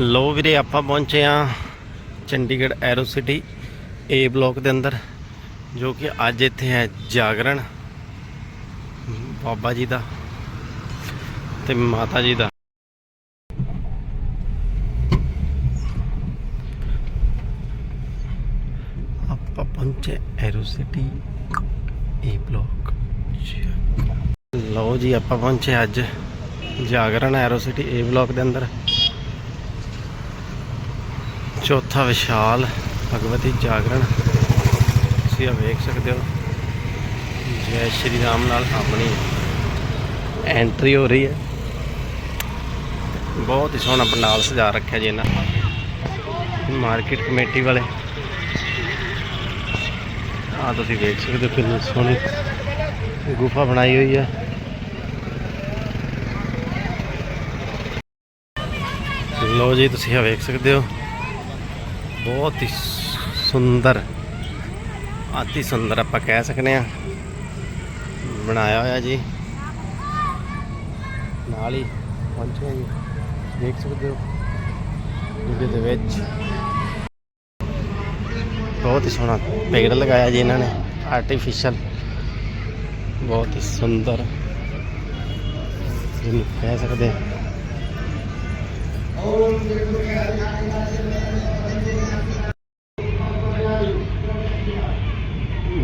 ਲੋ ਵੀਰੇ, ਆਪਾਂ ਪਹੁੰਚੇ ਆ Chandigarh Aero City A block ਦੇ ਅੰਦਰ, ਜੋ ਕਿ ਅੱਜ ਇੱਥੇ ਹੈ ਜਾਗਰਣ। ਬਾਬਾ ਜੀ ਦਾ ਤੇ ਮਾਤਾ ਜੀ ਦਾ। ਆਪਾਂ ਪਹੁੰਚੇ ਐਰੋ ਸਿਟੀ ਏ ਬਲਾਕ ਲਓ ਜੀ, ਆਪਾਂ ਪਹੁੰਚੇ ਅੱਜ Jagran Aero City A block ਦੇ ਅੰਦਰ। ਚੌਥਾ ਵਿਸ਼ਾਲ ਭਗਵਤੀ ਜਾਗਰਣ। ਤੁਸੀਂ ਆ ਵੇਖ ਸਕਦੇ ਹੋ। ਜੈ ਸ਼੍ਰੀ ਰਾਮ ਨਾਲ ਆਪਣੀ ਐਂਟਰੀ ਹੋ ਰਹੀ ਹੈ। ਬਹੁਤ ਹੀ ਸੋਹਣਾ ਪੰਡਾਲ ਸਜਾ ਰੱਖਿਆ ਜੀ ਇਹਨਾਂ ਮਾਰਕੀਟ ਕਮੇਟੀ ਵਾਲੇ। ਆ ਤੁਸੀਂ ਵੇਖ ਸਕਦੇ ਹੋ ਕਿੰਨੀ ਸੋਹਣੀ ਗੁਫਾ ਬਣਾਈ ਹੋਈ ਹੈ। ਲੋ ਜੀ, ਤੁਸੀਂ ਆ ਵੇਖ ਸਕਦੇ ਹੋ। ਬਹੁਤ ਹੀ ਸੁੰਦਰ, ਅਤੀ ਸੁੰਦਰ ਆਪਾਂ ਕਹਿ ਸਕਨੇ ਆ। ਬਣਾਇਆ ਹੋਇਆ ਜੀ। ਨਾਲ ਹੀ ਪਹੁੰਚੇ ਜੀ। ਦੇਖ ਸਕਦੇ ਹੋ। ਇਹਦੇ ਦੇ ਵਿੱਚ। ਬਹੁਤ ਹੀ ਸੋਹਣਾ ਪੇੜ ਲਗਾਇਆ ਜੀ ਇਹਨਾਂ ਨੇ। ਆਰਟੀਫੀਸ਼ੀਅਲ ਬਹੁਤ ਹੀ ਸੁੰਦਰ। ਜਿਹਨੂੰ ਕਹਿ ਸਕਦੇ ਹਾਂ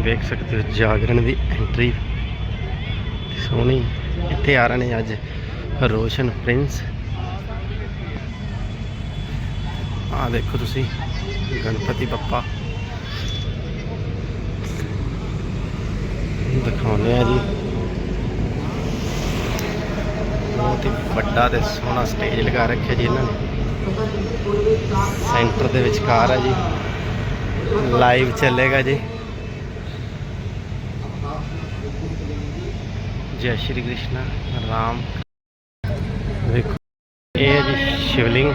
ਵੇਖ ਸਕਦੇ ਹੋ ਜਾਗਰਣ ਦੀ ਐਂਟਰੀ ਸੋਹਣੀ, ਇੱਥੇ ਆ ਰਹੇ ਨੇ ਅੱਜ ਰੋਸ਼ਨ ਪ੍ਰਿੰਸ। ਆ ਦੇਖੋ ਤੁਸੀਂ, ਗਣਪਤੀ ਬੱਪਾ। ਦਿਖਾਉਂਦੇ ਆ ਜੀ। ਬਹੁਤ ਹੀ ਵੱਡਾ ਤੇ ਸੋਹਣਾ ਸਟੇਜ ਲਗਾ ਰੱਖਿਆ ਜੀ ਇਹਨਾਂ ਨੇ। ਸੈਂਟਰ ਦੇ ਵਿਚਕਾਰ ਹੈ ਜੀ। ਲਾਈਵ ਚੱਲੇਗਾ ਜੀ। ਜੈ ਸ਼੍ਰੀ ਕ੍ਰਿਸ਼ਨ, ਰਾਮ। ਦੇਖੋ, ਇਹ ਹੈ ਜੀ ਸ਼ਿਵਲਿੰਗ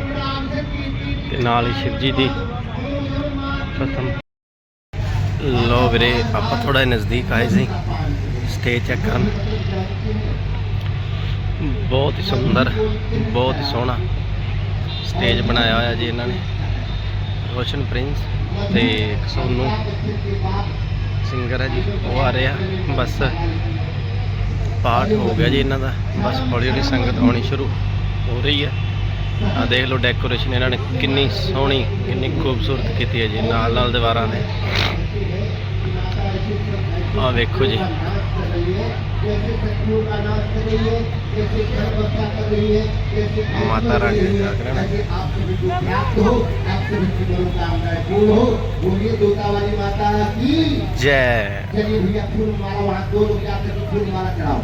ਤੇ ਨਾਲ ਹੀ ਸ਼ਿਵ ਦੀ ਪ੍ਰਥਮ। ਲੋ ਵੀਰੇ, ਆਪਾਂ ਥੋੜਾ ਨਜ਼ਦੀਕ ਆਏ ਸੀ ਸਟੇਜ ਚੈੱਕ ਕਰਨ। ਬਹੁਤ ਹੀ ਸੁੰਦਰ, ਬਹੁਤ ਹੀ ਸੋਹਣਾ ਸਟੇਜ ਬਣਾਇਆ ਹੋਇਆ ਜੀ ਇਹਨਾਂ ਨੇ। ਰੋਸ਼ਨ ਪ੍ਰਿੰਸ ਤੇ ਇੱਕ ਸੋਨੂ। ਸਿੰਗਰ ਹੈ ਜੀ, ਉਹ ਆ ਰਿਹਾ, ਬਸ। ਪਾਠ ਹੋ ਗਿਆ ਜੀ ਇਹਨਾਂ ਦਾ। ਬਸ ਹੌਲੀ ਹੌਲੀ ਸੰਗਤ ਆਉਣੀ ਸ਼ੁਰੂ ਹੋ ਰਹੀ ਹੈ। ਆ ਦੇਖ ਲਓ ਡੈਕੋਰੇਸ਼ਨ ਇਹਨਾਂ ਨੇ ਕਿੰਨੀ ਸੋਹਣੀ, ਕਿੰਨੀ ਖੂਬਸੂਰਤ ਕੀਤੀ ਹੈ ਜੀ। ਨਾਲ ਨਾਲ ਦੀਵਾਰਾਂ ਦੇ ਆ ਵੇਖੋ ਜੀ ਮਾਤਾ ਰਾਣੀ ਦਾ ਜਾਗਰਣ ਹੈ। बोलिए दूता वाली माता की ਜੈ चलिए भैया फूल माला वहाँ दो लोग जाकर के फूल माला चढ़ाओ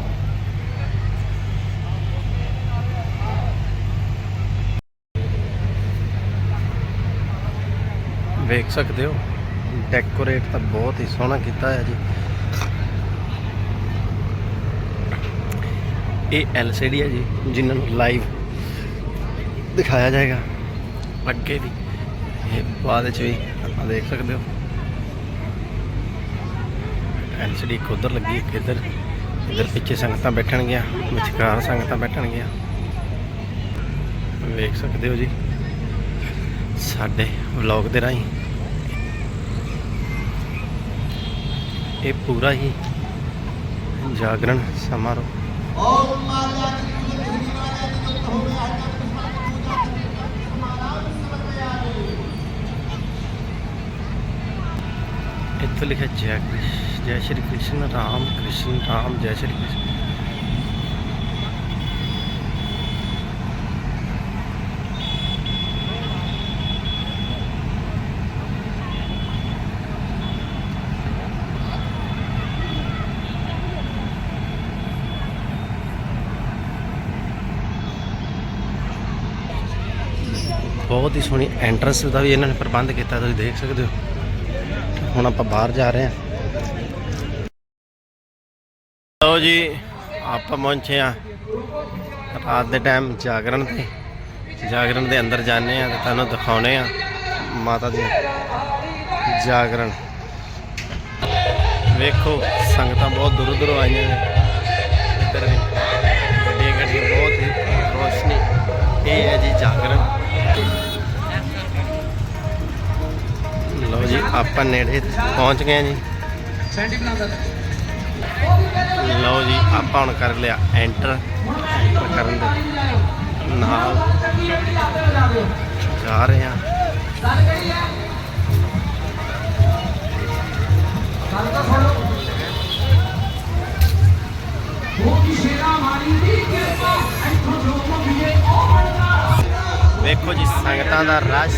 ਵੇਖ ਸਕਦੇ ਹੋ ਡੈਕੋਰੇਟ ਤਾਂ ਬਹੁਤ ਹੀ ਸੋਹਣਾ ਕੀਤਾ ਹੈ ਜੀ ਇਹ LCD ਹੈ ਜੀ, ਜਿਨ੍ਹਾਂ ਨੂੰ ਲਾਈਵ ਦਿਖਾਇਆ ਜਾਏਗਾ। ਅੱਗੇ ਵੀ ਇਹ ਬਾਅਦ ਵਿੱਚ ਵੀ ਆਪਾਂ ਦੇਖ ਸਕਦੇ ਹੋ। LCD ਇੱਕ ਉੱਧਰ ਲੱਗੀ ਇੱਕ ਇੱਧਰ ਇੱਧਰ ਪਿੱਛੇ ਸੰਗਤਾਂ ਬੈਠਣਗੀਆਂ, ਵਿਚਕਾਰ ਸੰਗਤਾਂ ਬੈਠਣਗੀਆਂ। ਵੇਖ ਸਕਦੇ ਹੋ ਜੀ, ਸਾਡੇ ਵਲੌਗ ਦੇ ਰਾਹੀਂ। ਇਹ ਪੂਰਾ ਹੀ ਜਾਗਰਣ ਸਮਾਰੋਹ। ਲਿਖਿਆ ਜੈ ਕ੍ਰਿਸ਼ਨ ਜੈ ਸ਼੍ਰੀ ਕ੍ਰਿਸ਼ਨ, ਰਾਮ ਕ੍ਰਿਸ਼ਨ, ਰਾਮ ਜੈ ਸ਼੍ਰੀ ਕ੍ਰਿਸ਼ਨ। ਬਹੁਤ ਹੀ ਸੋਹਣੀ ਐਂਟਰੈਂਸ ਦਾ ਵੀ ਇਹਨਾਂ ਨੇ ਪ੍ਰਬੰਧ ਕੀਤਾ, ਤੁਸੀਂ ਦੇਖ ਸਕਦੇ ਹੋ। ਹੁਣ ਆਪਾਂ ਬਾਹਰ ਜਾ ਰਹੇ ਹਾਂ। ਲਓ ਜੀ, ਆਪਾਂ ਪਹੁੰਚੇ ਆ ਰਾਤ ਦੇ ਟਾਈਮ ਜਾਗਰਣ ਤੇ। ਜਾਗਰਣ ਦੇ ਅੰਦਰ ਜਾਂਦੇ ਆ ਤੇ ਤੁਹਾਨੂੰ ਦਿਖਾਉਣੇ ਆ ਮਾਤਾ ਦੀ ਜਾਗਰਣ। ਵੇਖੋ, ਸੰਗਤਾਂ ਬਹੁਤ ਦੂਰੋਂ ਦੂਰੋਂ ਆਈਆਂ ਨੇ। ਲਓ ਜੀ, ਆਪਾਂ ਨੇੜੇ ਪਹੁੰਚ ਗਏ ਜੀ। ਲਓ ਜੀ, ਆਪਾਂ ਹੁਣ ਕਰ ਲਿਆ ਐਂਟਰ ਕਰਨ ਦੇ ਨਾਲ ਜਾ ਰਹੇ ਹਾਂ। ਵੇਖੋ ਜੀ, ਸੰਗਤਾਂ ਦਾ ਰਸ਼।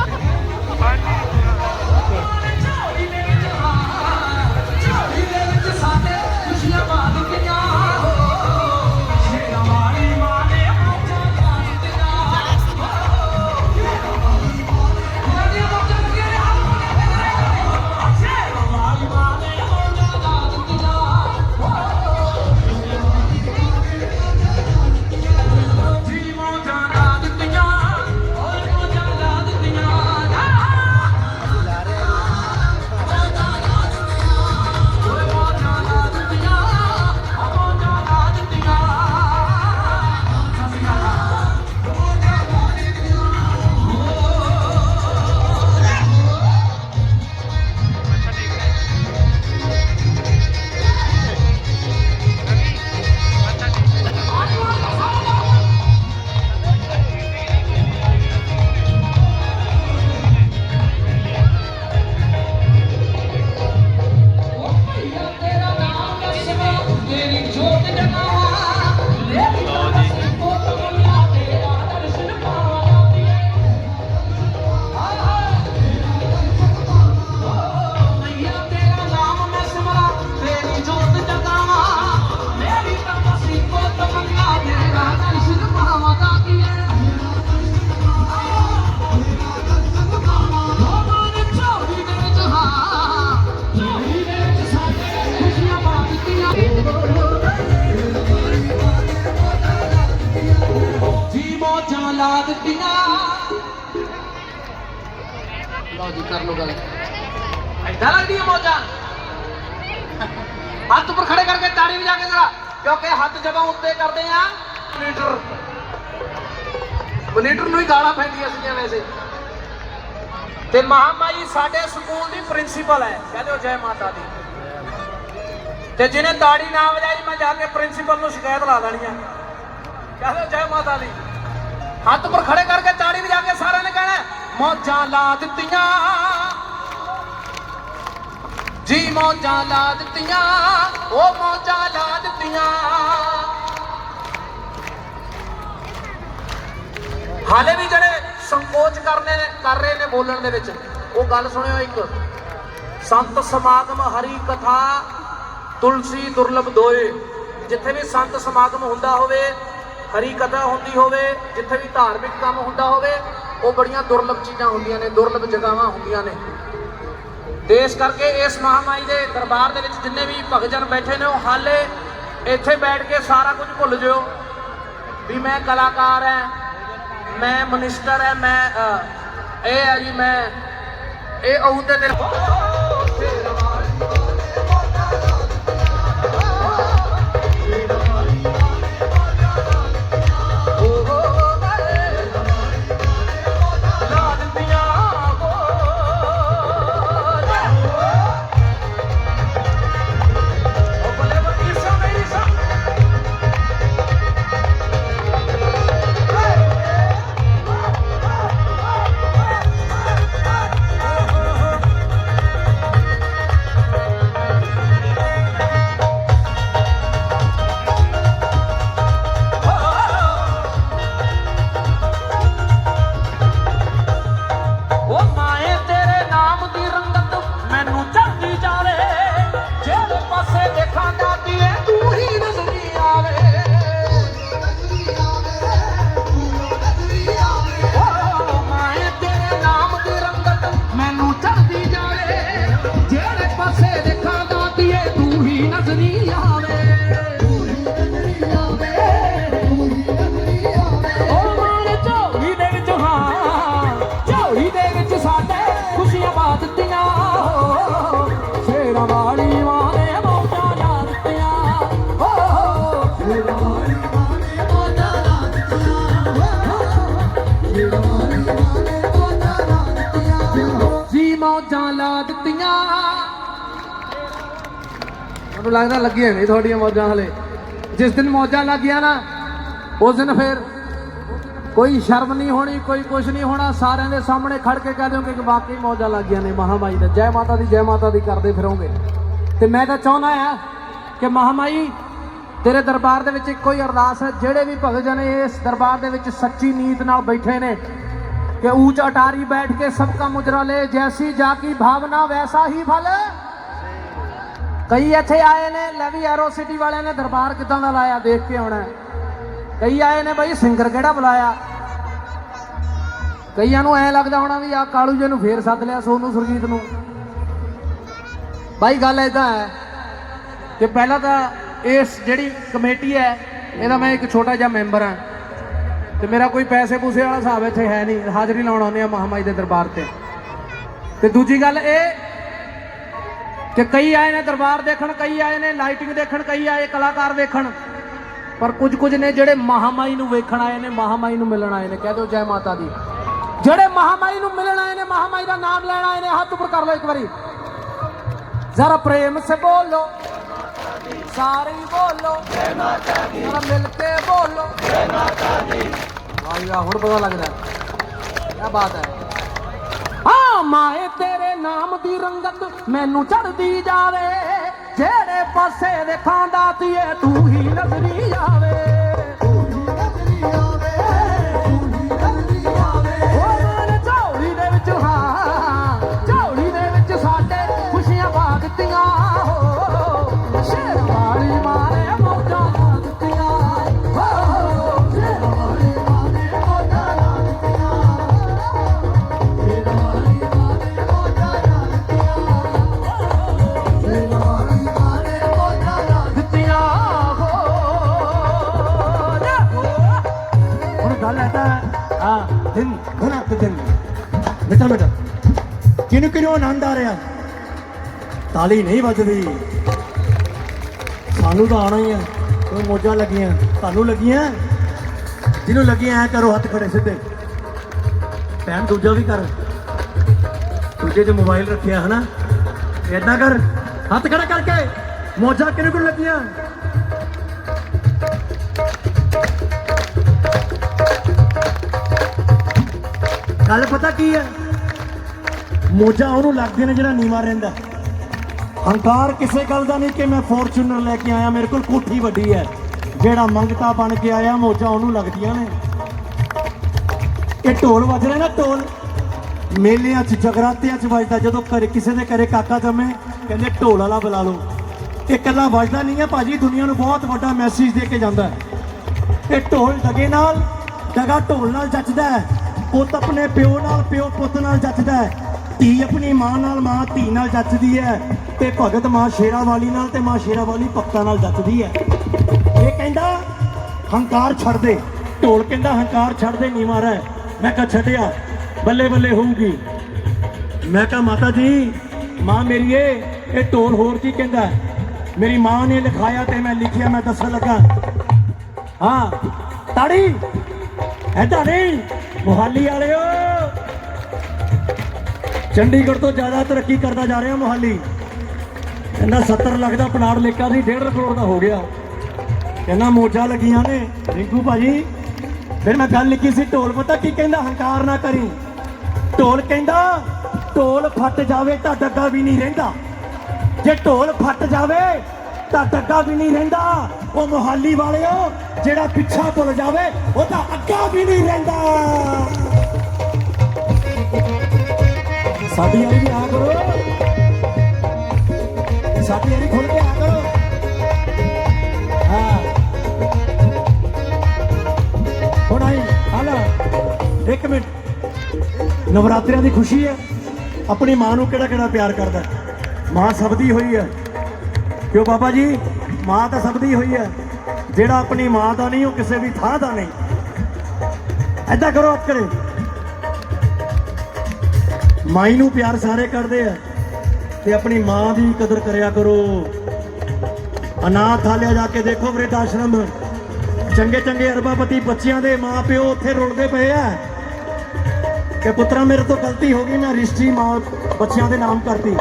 ਲੋ ਗੱਲ ਐਦਾਂ ਲੱਗਦੀਆਂ ਮੋਜਾਂ। ਹੱਥ ਉੱਪਰ ਖੜੇ ਕਰਕੇ ਤਾੜੀ ਵਜਾ ਕੇ ਜ਼ਰਾ, ਕਿਉਂਕਿ ਹੱਥ ਜਦੋਂ ਉੱਤੇ ਕਰਦੇ ਆ ਮਨੀਟਰ। ਮਨੀਟਰ ਨੂੰ ਹੀ ਗਾਲਾਂ ਪੈਂਦੀਆਂ ਸੀਗੀਆਂ ਵੈਸੇ। ਤੇ ਮਹਾਮਾਈ ਸਾਡੇ ਸਕੂਲ ਦੀ ਪ੍ਰਿੰਸੀਪਲ ਹੈ। ਕਹਿੰਦੇ ਜੈ ਮਾਤਾ ਦੀ। ਤੇ ਜਿਹਨੇ ਤਾੜੀ ਨਾ ਵਜਾਈ, ਮੈਂ ਜਾ ਕੇ ਪ੍ਰਿੰਸੀਪਲ ਨੂੰ ਸ਼ਿਕਾਇਤ ਲਾ ਦੇਣੀ ਆ। ਕਹਿੰਦੇ ਜੈ ਮਾਤਾ ਦੀ। ਹੱਥ ਪਰ ਖੜੇ ਕਰਕੇ ਤਾੜੀ ਵਜਾ ਕੇ ਸਾਰਿਆਂ ਨੇ ਕਹਿਣਾ ਮੌਜਾਂ ਲਾ ਦਿੱਤੀਆਂ। ਜੀ ਮੌਜਾਂ ਲਾ ਦਿੱਤੀਆਂ, ਉਹ ਮੌਜਾਂ ਲਾ ਦਿੱਤੀਆਂ। ਹਾਲੇ ਵੀ ਜਿਹੜੇ ਸੰਕੋਚ ਕਰਨੇ ਕਰ ਰਹੇ ਨੇ ਬੋਲਣ ਦੇ ਵਿੱਚ, ਉਹ ਗੱਲ ਸੁਣਿਓ ਇੱਕ। ਸੰਤ ਸਮਾਗਮ ਹਰੀ ਕਥਾ, ਤੁਲਸੀ ਦੁਰਲਭ ਦੋਏ। ਜਿੱਥੇ ਵੀ ਸੰਤ ਸਮਾਗਮ ਹੁੰਦਾ ਹੋਵੇ, ਹਰੀ ਕਥਾ ਹੁੰਦੀ ਹੋਵੇ, ਜਿੱਥੇ ਵੀ ਧਾਰਮਿਕ ਕੰਮ ਹੁੰਦਾ ਹੋਵੇ, ਉਹ ਬੜੀਆਂ ਦੁਰਲਭ ਚੀਜ਼ਾਂ ਹੁੰਦੀਆਂ ਨੇ, ਦੁਰਲਭ ਜਗ੍ਹਾਵਾਂ ਹੁੰਦੀਆਂ ਨੇ। ਤੇ ਇਸ ਕਰਕੇ ਇਸ ਮਹਾਮਾਈ ਦੇ ਦਰਬਾਰ ਦੇ ਵਿੱਚ ਜਿੰਨੇ ਵੀ ਭਗਜਨ ਬੈਠੇ ਨੇ ਉਹ ਹਾਲੇ ਇੱਥੇ ਬੈਠ ਕੇ ਸਾਰਾ ਕੁਝ ਭੁੱਲ ਜਿਓ। ਵੀ ਮੈਂ ਕਲਾਕਾਰ ਐ ਮੈਂ ਮਨਿਸਟਰ ਐ ਮੈਂ ਇਹ ਹੈ ਜੀ, ਮੈਂ, ਇਹ ਅਹੁਦੇ ਤੇ ਮੈਨੂੰ ਲੱਗਦਾ ਲੱਗੀਆਂ ਨਹੀਂ ਤੁਹਾਡੀਆਂ ਮੌਜਾਂ ਹਲੇ। ਜਿਸ ਦਿਨ ਮੌਜਾਂ ਲੱਗੀਆਂ ਨਾ, ਉਸ ਦਿਨ ਫਿਰ ਕੋਈ ਸ਼ਰਮ ਨਹੀਂ ਹੋਣੀ, ਕੋਈ ਕੁਝ ਨਹੀਂ ਹੋਣਾ। ਸਾਰਿਆਂ ਦੇ ਸਾਹਮਣੇ ਖੜ ਕੇ ਕਹਿ ਦਿਓਗੇ ਕਿ ਵਾਕਈ ਮੌਜਾਂ ਲੱਗੀਆਂ ਨੇ ਮਹਾਮਾਈ ਦਾ। ਜੈ ਮਾਤਾ ਦੀ, ਜੈ ਮਾਤਾ ਦੀ ਕਰਦੇ ਫਿਰੋਗੇ। ਤੇ ਮੈਂ ਤਾਂ ਚਾਹੁੰਦਾ ਆ ਕਿ ਮਹਾਮਾਈ ਤੇਰੇ ਦਰਬਾਰ ਦੇ ਵਿੱਚ ਇੱਕੋ ਹੀ ਅਰਦਾਸ ਹੈ, ਜਿਹੜੇ ਵੀ ਭਗਤ ਜਨ ਇਸ ਦਰਬਾਰ ਦੇ ਵਿੱਚ ਸੱਚੀ ਨੀਤ ਨਾਲ ਬੈਠੇ ਨੇ, ਕਿ ਊਚ ਅਟਾਰੀ ਬੈਠ ਕੇ ਸਭ ਕਾ ਮੁਜਰਾ ਲੈ, ਜੈਸੀ ਜਾ ਕੀ ਭਾਵਨਾ, ਵੈਸਾ ਹੀ ਫਲ। ਕਈ ਇੱਥੇ ਆਏ ਨੇ, ਲੈ ਐਰੋ ਸਿਟੀ ਵਾਲਿਆਂ ਨੇ ਦਰਬਾਰ ਕਿਦਾਂ ਦਾ ਲਾਇਆ, ਦੇਖ ਕੇ ਆਉਣਾ ਕਈ ਆਏ ਨੇ ਬਈ, ਸਿੰਗਰ ਕਿਹੜਾ ਬੁਲਾਇਆ? ਕਈਆਂ ਨੂੰ ਐ ਲੱਗਦਾ ਹੋਣਾ ਵੀ ਆ ਕਾਲੂ ਜੀ ਨੂੰ ਫੇਰ ਸੱਦ ਲਿਆ ਸੋਨੂ ਸੁਰਜੀਤ ਨੂੰ। ਬਾਈ, ਗੱਲ ਐਦਾਂ ਹੈ ਕਿ ਪਹਿਲਾਂ ਤਾਂ ਇਸ ਜਿਹੜੀ ਕਮੇਟੀ ਹੈ, ਇਹਦਾ ਮੈਂ ਇੱਕ ਛੋਟਾ ਜਿਹਾ ਮੈਂਬਰ ਹਾਂ। ਤੇ ਮੇਰਾ ਕੋਈ ਪੈਸੇ ਪੂਸੇ ਵਾਲਾ ਹਿਸਾਬ ਇੱਥੇ ਹੈ ਨਹੀਂ, ਹਾਜ਼ਰੀ ਲਾਉਣ ਆਉਂਦੇ ਆ ਮਹਾਮਾਈ ਦੇ ਦਰਬਾਰ ਤੇ। ਤੇ ਦੂਜੀ ਗੱਲ ਇਹ ਤੇ ਕਈ ਆਏ ਨੇ ਦਰਬਾਰ ਦੇਖਣ, ਕਈ ਆਏ ਨੇ ਲਾਈਟਿੰਗ ਦੇਖਣ, ਕਈ ਆਏ ਕਲਾਕਾਰ ਦੇਖਣ। ਪਰ ਕੁਝ ਕੁਝ ਨੇ ਜਿਹੜੇ ਮਹਾਮਾਈ ਨੂੰ ਵੇਖਣ ਆਏ ਨੇ, ਮਹਾਮਾਈ ਨੂੰ ਮਿਲਣ ਆਏ ਨੇ। ਕਹਿ ਦਿਓ ਜੈ ਮਾਤਾ ਦੀ। ਜਿਹੜੇ ਮਹਾਮਾਈ ਨੂੰ ਮਿਲਣ ਆਏ ਨੇ, ਮਹਾਮਾਈ ਦਾ ਨਾਮ ਲੈਣ ਆਏ ਨੇ, ਹੱਥ ਉੱਪਰ ਕਰ ਲਓ ਇੱਕ ਵਾਰੀ। ਜ਼ਰਾ ਪ੍ਰੇਮ ਸੇ ਬੋਲੋ। ਸਾਰੇ ਬੋਲੋ। ਜੈ ਮਾਤਾ ਦੀ ਜ਼ਰਾ ਮਿਲ ਕੇ ਬੋਲੋ। ਜੈ ਮਾਤਾ ਦੀ ਵਾਹ ਵਾਹ ਹੁਣ ਪਤਾ ਲੱਗਦਾ। ਕੀ ਬਾਤ ਹੈ? ਹਾਂ, ਮਾਏ ਤੇਰੇ ਨਾਮ ਦੀ ਰੰਗਤ ਮੈਨੂੰ ਚੜਦੀ ਜਾਵੇ। ਜਿਹੜੇ ਪਾਸੇ ਦੇਖਾਂ ਤੀਏ ਤੂੰ ਹੀ ਨਜ਼ਰੀ ਆਵੇ। ਕਿਨੂੰ ਆਨੰਦ ਆ ਰਿਹਾ ਤਾਲੀ ਨਹੀਂ ਵੱਜਦੀ ਸਾਨੂੰ ਤਾਂ ਆਣਾ ਹੀ ਆ। ਉਹ ਮੋਜਾਂ ਲੱਗੀਆਂ। ਤੁਹਾਨੂੰ ਲੱਗੀਆਂ? ਜਿਹਨੂੰ ਲੱਗੀਆਂ, ਐ ਕਰੋ, ਹੱਥ ਖੜੇ ਸਿੱਧੇ। ਭੈਣ, ਦੂਜਾ ਵੀ ਕਰ। ਦੂਜੇ 'ਚ ਮੋਬਾਈਲ ਰੱਖਿਆ, ਹਨਾ? ਏਦਾਂ ਕਰ। ਹੱਥ ਖੜਾ ਕਰਕੇ। ਮੋਜਾਂ ਕਿਹਨੂੰ ਕਿਹਨੂੰ ਲੱਗੀਆਂ? ਗੱਲ ਪਤਾ ਕੀ ਹੈ ਮੋਜਾ ਉਹਨੂੰ ਲੱਗਦੇ ਨੇ ਜਿਹੜਾ ਨੀਵਾ ਰਹਿੰਦਾ। ਹੰਕਾਰ ਕਿਸੇ ਗੱਲ ਦਾ ਨਹੀਂ ਕਿ ਮੈਂ ਫੋਰਚੂਨਰ ਲੈ ਕੇ ਆਇਆ, ਮੇਰੇ ਕੋਲ ਕੋਠੀ ਵੱਡੀ ਹੈ। ਜਿਹੜਾ ਮੰਗਤਾ ਬਣ ਕੇ ਆਇਆ, ਮੋਜਾ ਉਹਨੂੰ ਲੱਗਦੀਆਂ ਨੇ। ਇਹ ਢੋਲ ਵੱਜ ਰਿਹਾ ਨਾ ਢੋਲ। ਮੇਲਿਆਂ 'ਚ, ਜਗਰਾਤਿਆਂ 'ਚ ਵੱਜਦਾ, ਜਦੋਂ ਘਰੇ ਕਿਸੇ ਦੇ ਘਰੇ ਕਾਕਾ ਜੰਮੇ, ਕਹਿੰਦੇ ਢੋਲ ਵਾਲਾ ਬੁਲਾ ਲਓ। ਇਹ ਇਕੱਲਾ ਵੱਜਦਾ ਨਹੀਂ ਹੈ, ਭਾਜੀ, ਦੁਨੀਆ ਨੂੰ ਬਹੁਤ ਵੱਡਾ ਮੈਸੇਜ ਦੇ ਕੇ ਜਾਂਦਾ ਹੈ। ਇਹ ਢੋਲ ਡਗੇ ਨਾਲ ਡਗਾ ਢੋਲ ਨਾਲ ਜੱਚਦਾ ਹੈ। ਪੁੱਤ ਆਪਣੇ ਪਿਓ ਨਾਲ, ਪਿਓ ਪੁੱਤ ਨਾਲ ਜੱਚਦਾ ਹੈ। ਧੀ ਆਪਣੀ ਮਾਂ ਨਾਲ, ਮਾਂ ਧੀ ਨਾਲ ਜੱਚਦੀ ਹੈ ਤੇ ਭਗਤ ਮਾਂ ਸ਼ੇਰਾ ਵਾਲੀ ਨਾਲ ਤੇ ਮਾਂ ਸ਼ੇਰਾ ਵਾਲੀ ਭਗਤਾਂ ਨਾਲ ਜੱਚਦੀ ਹੈ। ਇਹ ਕਹਿੰਦਾ, ਹੰਕਾਰ ਛੱਡ ਦੇ। ਢੋਲ ਕਹਿੰਦਾ, ਹੰਕਾਰ ਛੱਡ ਦੇ ਨੀਵਾਂ ਰਹਿ। ਮੈਂ ਕਿਹਾ, ਛੱਡਿਆ, ਬੱਲੇ ਬੱਲੇ ਹੋਊਗੀ। ਮੈਂ ਕਿਹਾ, ਮਾਤਾ ਜੀ, ਮਾਂ ਮੇਰੀ ਏ, ਇਹ ਢੋਲ ਹੋਰ ਕੀ ਕਹਿੰਦਾ? ਮੇਰੀ ਮਾਂ ਨੇ ਲਿਖਾਇਆ ਤੇ ਮੈਂ ਲਿਖਿਆ, ਮੈਂ ਦੱਸਣ ਲੱਗਾ। ਹਾਂ, ਤਾੜੀ ਐਦਾਂ ਨਹੀਂ, ਮੁਹਾਲੀ ਵਾਲਿਓ। ਚੰਡੀਗੜ੍ਹ ਤੋਂ ਜ਼ਿਆਦਾ ਤਰੱਕੀ ਕਰਦਾ ਜਾ ਰਿਹਾ ਮੋਹਾਲੀ। ਕਹਿੰਦਾ 70 ਲੱਖ ਦਾ ਪਲਾਟ ਲੇਕਾ ਸੀ 1.5 ਕਰੋੜ ਦਾ ਹੋ ਗਿਆ। ਕਹਿੰਦਾ ਮੋਜਾ ਲੱਗੀਆਂ ਨੇ, ਰਿੰਕੂ ਭਾਜੀ। ਫਿਰ ਮੈਂ ਗੱਲ ਲਿਖੀ ਸੀ, ਢੋਲ ਪਤਾ ਕੀ ਕਹਿੰਦਾ? ਹੰਕਾਰ ਨਾ ਕਰੀ। ਢੋਲ ਕਹਿੰਦਾ, ਢੋਲ ਫੱਟ ਜਾਵੇ ਤਾਂ ਡੱਗਾ ਵੀ ਨਹੀਂ ਰਹਿੰਦਾ। ਜੇ ਢੋਲ ਫੱਟ ਜਾਵੇ ਤਾਂ ਡੱਗਾ ਵੀ ਨਹੀਂ ਰਹਿੰਦਾ। ਉਹ ਮੁਹਾਲੀ ਵਾਲਿਓ, ਜਿਹੜਾ ਪਿੱਛਾ ਭੁੱਲ ਜਾਵੇ, ਉਹ ਤਾਂ ਅੱਗਾ ਵੀ ਨਹੀਂ ਰਹਿੰਦਾ। ਸਾਡੀ ਵਾਲੀ ਵੀ ਆ ਕਰੋ। ਸਾਡੀ ਵਾਲੀ ਖੁੱਲ ਕੇ ਆ ਕਰੋ। ਹਾਂ। ਹੁਣ ਆਈ ਹਾਲਾ ਇੱਕ ਮਿੰਟ। ਨਵਰਾਤਰਿਆਂ ਦੀ ਖੁਸ਼ੀ ਹੈ। ਆਪਣੀ ਮਾਂ ਨੂੰ ਕਿਹੜਾ ਕਿਹੜਾ ਪਿਆਰ ਕਰਦਾ ਮਾਂ ਸਭ ਦੀ ਹੋਈ ਹੈ। ਕਿਉਂ ਬਾਬਾ ਜੀ? ਮਾਂ ਤਾਂ ਸਭ ਦੀ ਹੋਈ ਹੈ। ਜਿਹੜਾ ਆਪਣੀ ਮਾਂ ਦਾ ਨਹੀਂ, ਉਹ ਕਿਸੇ ਵੀ ਥਾਂ ਦਾ ਨਹੀਂ। ਐਦਾਂ ਕਰੋ ਆਪ ਕਰੇ। ਮਾਈ ਨੂੰ ਪਿਆਰ ਸਾਰੇ ਕਰਦੇ ਆ। ਤੇ ਆਪਣੀ ਮਾਂ ਦੀ ਕਦਰ ਕਰਿਆ ਕਰੋ। ਅਨਾਥਾਲਿਆ ਜਾ ਕੇ ਦੇਖੋ ਵ੍ਰਿਧ ਆਸ਼ਰਮ। ਚੰਗੇ ਚੰਗੇ ਅਰਬਾਪਤੀ ਬੱਚਿਆਂ ਦੇ ਮਾਂ ਪਿਓ ਉੱਥੇ ਰੁਲਦੇ ਪਏ ਆ। ਕਿ ਪੁੱਤਰਾ, ਮੇਰੇ ਤੋਂ ਗਲਤੀ ਹੋ ਗਈ, ਮੈਂ ਰਿਸ਼ਤੀ ਮਾਂ ਬੱਚਿਆਂ ਦੇ ਨਾਮ ਕਰਤੀ।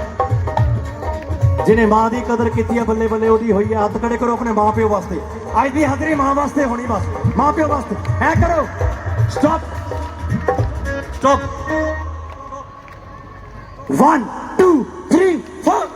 ਜਿਹਨੇ ਮਾਂ ਦੀ ਕਦਰ ਕੀਤੀ ਹੈ ਬੱਲੇ ਬੱਲੇ ਉਹਦੀ ਹੋਈ ਹੈ ਹੱਥ ਖੜੇ ਕਰੋ ਆਪਣੇ ਮਾਂ ਪਿਓ ਵਾਸਤੇ। ਅੱਜ ਦੀ ਹਾਜ਼ਰੀ ਮਾਂ ਵਾਸਤੇ ਹੋਣੀ ਬਸ। ਮਾਂ ਪਿਓ ਵਾਸਤੇ। ਐ ਕਰੋ। Stop stop one two three four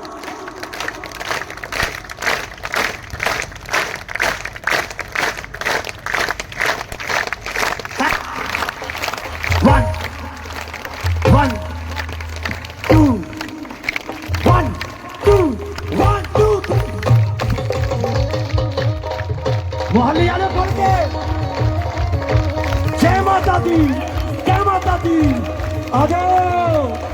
जय माता दी जय माता दी। आ जाओ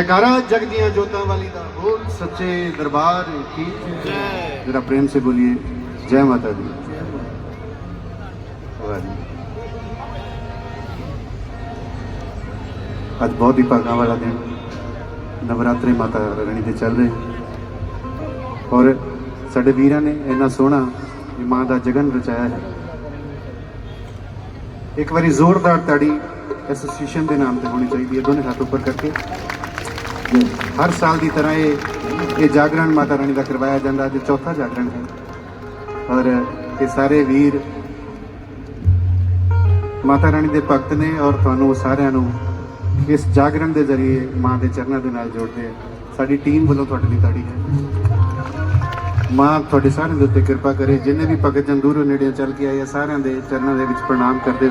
जयकारा जग दिया जोता वाली का बोल सच्चे दरबार की जरा प्रेम से बोलिए जय माता दी ਅੱਜ ਬਹੁਤ ਹੀ ਭਾਗਾਂ ਵਾਲਾ ਦਿਨ। ਨਵਰਾਤਰੇ ਮਾਤਾ ਰਣੀ ਦੇ ਚੱਲ ਰਹੇ। ਔਰ ਸਾਡੇ ਵੀਰਾਂ ਨੇ ਇੰਨਾ ਸੋਹਣਾ ਇਹ ਮਾਂ ਦਾ ਜਗਨ ਰਚਾਇਆ ਹੈ। ਇੱਕ ਵਾਰੀ ਜ਼ੋਰਦਾਰ ਤਾੜੀ ਐਸੋਸੀਏਸ਼ਨ ਦੇ ਨਾਮ ਤੇ ਹੋਣੀ ਚਾਹੀਦੀ ਹੈ। ਦੋਨੇ ਹੱਥ ਉੱਪਰ ਕਰਕੇ। ਹਰ ਸਾਲ ਦੀ ਤਰ੍ਹਾਂ ਇਹ ਇਹ ਜਾਗਰਣ ਮਾਤਾ ਰਾਣੀ ਦਾ ਕਰਵਾਇਆ ਜਾਂਦਾ, ਅੱਜ ਚੌਥਾ ਜਾਗਰਣ ਹੈ। ਔਰ ਇਹ ਸਾਰੇ ਵੀਰ ਮਾਤਾ ਰਾਣੀ ਦੇ ਭਗਤ ਨੇ ਔਰ ਤੁਹਾਨੂੰ ਸਾਰਿਆਂ ਨੂੰ ਇਸ ਜਾਗਰਣ ਦੇ ਜ਼ਰੀਏ ਮਾਂ ਦੇ ਚਰਨਾਂ ਦੇ ਨਾਲ ਜੋੜਦੇ ਆ। ਸਾਡੀ ਟੀਮ ਵੱਲੋਂ ਤੁਹਾਡੇ ਲਈ ਤਾੜੀ ਹੈ। ਮਾਂ ਤੁਹਾਡੇ ਸਾਰਿਆਂ ਦੇ ਉੱਤੇ ਕਿਰਪਾ ਕਰੇ, ਜਿੰਨੇ ਵੀ ਭਗਤ ਜੰਦੂਰੋਂ ਨੇੜੇ ਚੱਲ ਕੇ ਆਏ ਆ, ਸਾਰਿਆਂ ਦੇ ਚਰਨਾਂ ਦੇ ਵਿੱਚ ਪ੍ਰਣਾਮ ਕਰਦੇ